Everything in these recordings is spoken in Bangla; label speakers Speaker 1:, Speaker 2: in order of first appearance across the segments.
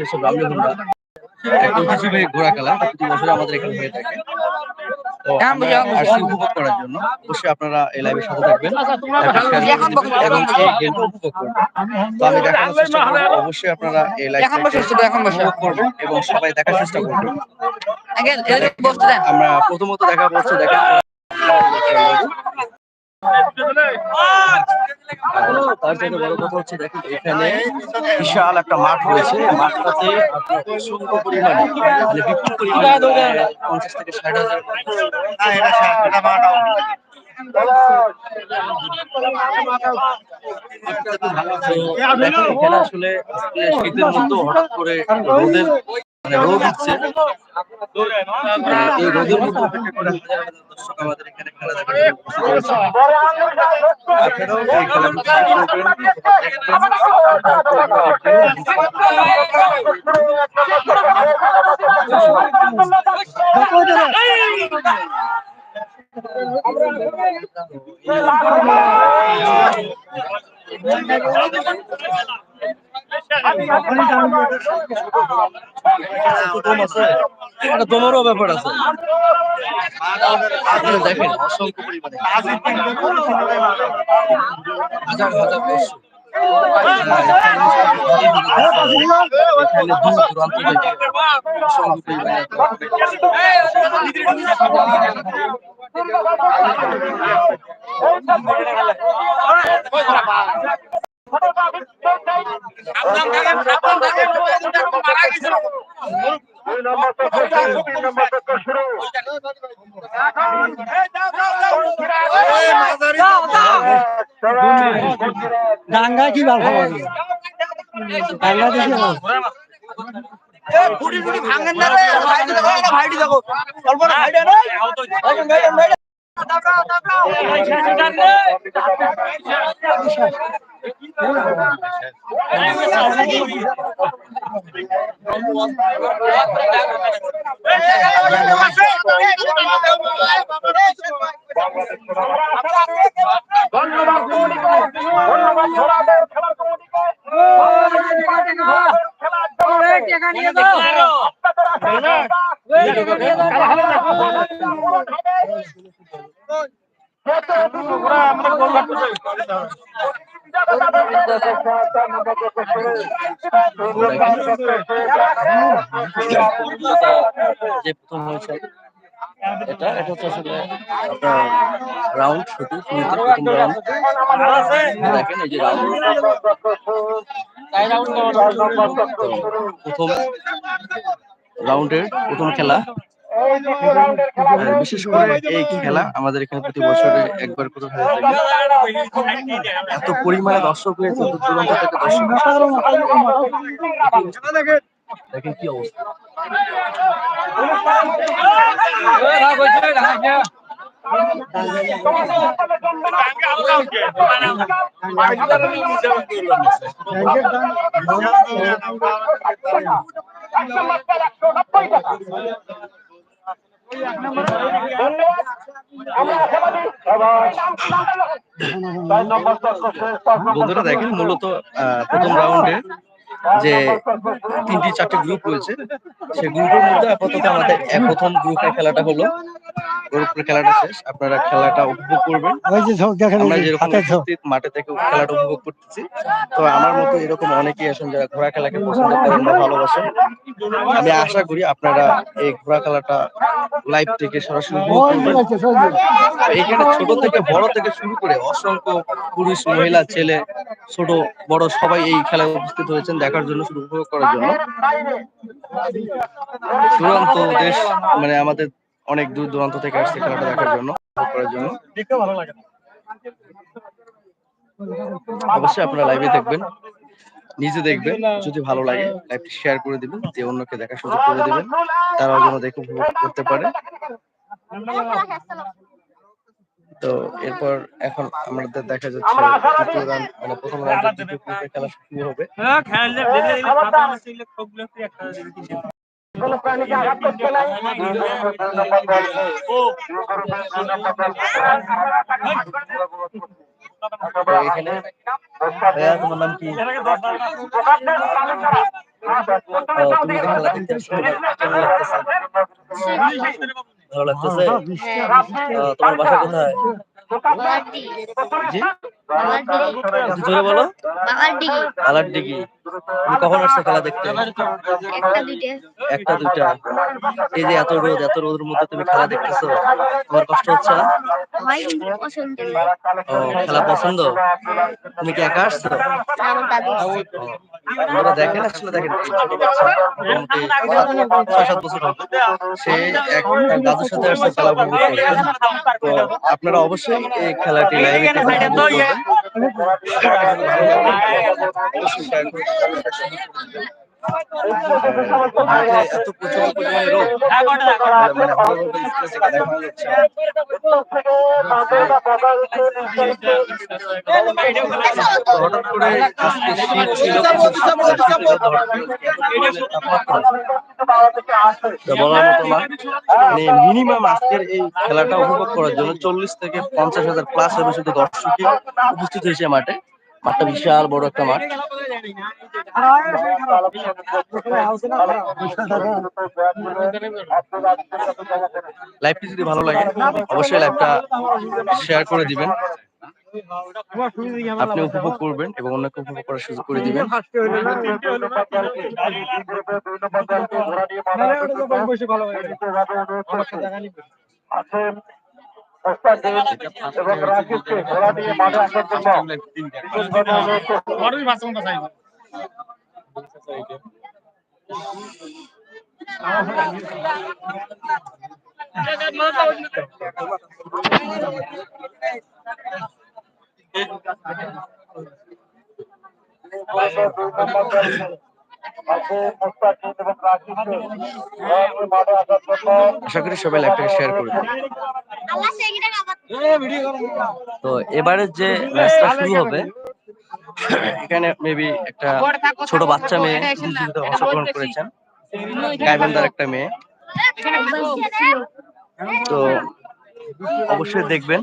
Speaker 1: হচ্ছে ব্রাহ্মী হুন্ডা একটা ঐতিহ্যবাহী ঘোড়া খেলা প্রতি বছর আমাদের এখানে হয়ে থাকে। তো
Speaker 2: হ্যাঁ।
Speaker 1: উপভোগ করার জন্য। অবশ্যই আপনারা এই লাইভের সাথে থাকবেন। দিবেন এবং উপভোগ করবেন তো আমি দেখানোর চেষ্টা করব। অবশ্যই আপনারা এই
Speaker 2: এখন বসে এখন বসে।
Speaker 1: উপভোগ করবেন এবং সবাই দেখার চেষ্টা করবেন। আমরা প্রথমত দেখা হচ্ছে দেখেন। তার থেকে বড় কথা হচ্ছে দেখেন এখানে বিশাল একটা মাঠ রয়েছে। মাঠটাতে অসংখ্য পরিমাণে মানে বিপুল পরিমাণে পঞ্চাশ থেকে ষাট হাজার তো আসলে শীতের মতো হঠাৎ করে রোদের মানে রোদ উঠছে এই রোদের মধ্যে অপেক্ষা করে হাজার হাজার দর্শক আমাদের এখানে খেলা দেখার। আপনারাও এই খেলার উপভোগ এটা তোমারও ব্যাপার আছে দেখেন অসংখ্য পরিমাণে হাজার হাজার দূর
Speaker 3: দাঙ্গা কি
Speaker 2: রে ভাইটি দেখো না ভাইটি না ভাইটি ভাইটি ভাইটি
Speaker 1: যে প্রথম হয়েছে, এটা এটা হচ্ছে আসলে আপনার রাউন্ড শুধু প্রথম রাউন্ড। দেখেন এই যে রাউন্ড। প্রথম রাউন্ডের প্রথম খেলা। বিশেষ করে এই খেলা আমাদের এখানে প্রতি বছরে একবার করে হয়ে থাকে। এত পরিমাণে দর্শক হয়েছে দূর দূরান্ত থেকে দর্শক দেখেন কি অবস্থা। বন্ধুরা দেখেন মূলত প্রথম রাউন্ডে যে তিনটি, চারটি গ্রুপ রয়েছে সেই গ্রুপের মধ্যে আপাতত আমাদের প্রথম গ্রুপের খেলাটা হলো। গ্রুপের খেলাটা শেষ। আপনারা খেলাটা উপভোগ করবেন। আমরা যেরকম উপস্থিত মাঠে থেকে খেলাটা উপভোগ করতেছি তো আমার মতো এরকম অনেকেই আছেন যারা ঘোড়া খেলাকে পছন্দ করেন বা ভালোবাসেন। আমি আশা করি আপনারা এই ঘোড়া খেলাটা লাইভ থেকে সরাসরি উপভোগ করবেন। এখানে ছোট থেকে বড় থেকে শুরু করে অসংখ্য পুরুষ মহিলা ছেলে ছোট বড় সবাই এই খেলায় উপস্থিত হয়েছেন দেখার জন্য শুধু উপভোগ করার জন্য। দূরান্ত দেশ মানে আমাদের অনেক দূর দূরান্ত থেকে আসছে খেলাটা দেখার জন্য করার জন্য। অবশ্যই আপনারা লাইভে দেখবেন নিজে দেখবেন যদি ভালো লাগে লাইভটি শেয়ার করে দিবেন যে অন্যকে দেখার সুযোগ করে দিবেন তারাও যেন দেখে উপভোগ করতে পারে। তো এরপর এখন আমাদের দেখা যাচ্ছে তৃতীয় রাউন্ড মানে প্রথম দ্বিতীয় গ্রুপের খেলা শুরু হবে। তো এখানে ভাইয়া তোমার নাম কি ও, তুমি তো খেলা দেখতে আসছো কেমন লাগতেছে ভালো লাগতেছে তোমার বাসা কোথায় জোরে বলো আলার ডিগি। কখন আসছো খেলা দেখতে
Speaker 4: একটা দুইটা।
Speaker 1: একটা এই যে এত রোদ এত রোদের মধ্যে তুমি খেলা দেখতেছো তোমার কষ্ট হচ্ছে? খেলা পছন্দ? তুমি কি একা আসছো?
Speaker 4: দাদু
Speaker 1: দেখেন আসলে দেখেন। ছোট বাচ্চা ছয় সাত বছর সে এক দাদুর সাথে আসছে খেলা তো আপনারা অবশ্যই এই খেলাটি লাইভে মানে মিনিমাম আজকের এই খেলাটা উপভোগ করার জন্য চল্লিশ থেকে পঞ্চাশ হাজার প্লাস হবে শুধু দর্শকই উপস্থিত হয়েছে মাঠে। মাঠটা বিশাল বড় একটা মাঠ। লাইভটি যদি ভালো লাগে, অবশ্যই লাইভটা শেয়ার করে দিবেন। আপনি উপভোগ করবেন এবং অন্যকে উপভোগ করার সুযোগ করে দিবেন।
Speaker 5: এবং রাকিবকে ঘোড়া দিয়ে মাঠে আসার জন্য বিশেষভাবে অনুরোধ করছি। দুই নম্বর
Speaker 1: আশা করি সবাই লাইভটাকে শেয়ার
Speaker 4: আমার
Speaker 1: তো এবারে যে ম্যাচটা শুরু হবে এখানে মেবি একটা ছোট বাচ্চা মেয়ে প্রতিযোগিতায় অংশগ্রহণ করেছেন। গাইবান্ধার একটা মেয়ে। তো অবশ্যই দেখবেন।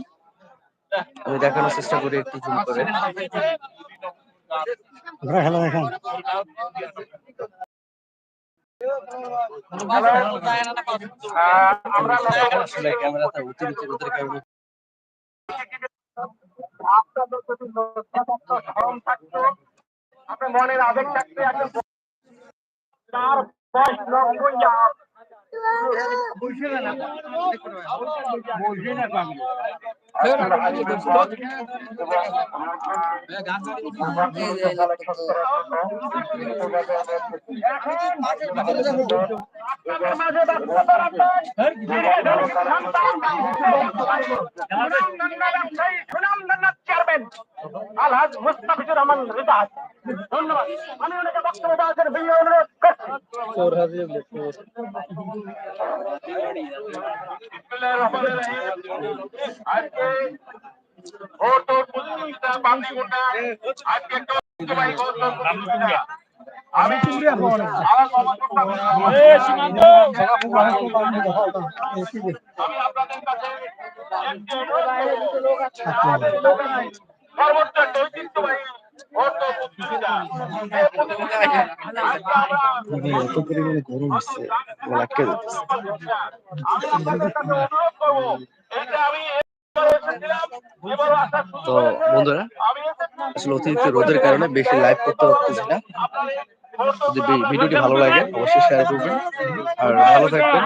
Speaker 1: আমি দেখানোর চেষ্টা করি একটু জুম করে।
Speaker 3: খেলা দেখান
Speaker 5: আপনাদের প্রতি স্মরণ থাকতো আপনার মনের আবেগ থাকতে তার বয়স নব্বই হন আলহাজ মুস্তাফিজুর রহমান রিজাত ধন্যবাদ আমি ওনাকে বক্তব্য দেওয়ার জন্য বিনীত অনুরোধ করছি আজকে ভোট আজকে আমি সর্বোচ্চ ঐতিহ্যবাহী আমরা
Speaker 1: এত পরিমাণে গরম হচ্ছে মানে আটকে যাচ্ছে
Speaker 5: আমি আপনাদের কাছে অনুরোধ করব এটা আমি এসেছিলাম এবার আসার
Speaker 1: তো বন্ধুরা আসলে অতিরিক্ত রোদের কারণে বেশি লাইভ করতে পারতেছি না। যদি ভিডিওটি ভালো লাগে অবশ্যই শেয়ার করবেন। আর ভালো থাকবেন।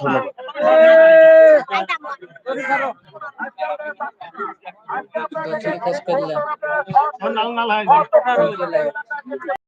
Speaker 1: ধন্যবাদ।
Speaker 5: আপনাদের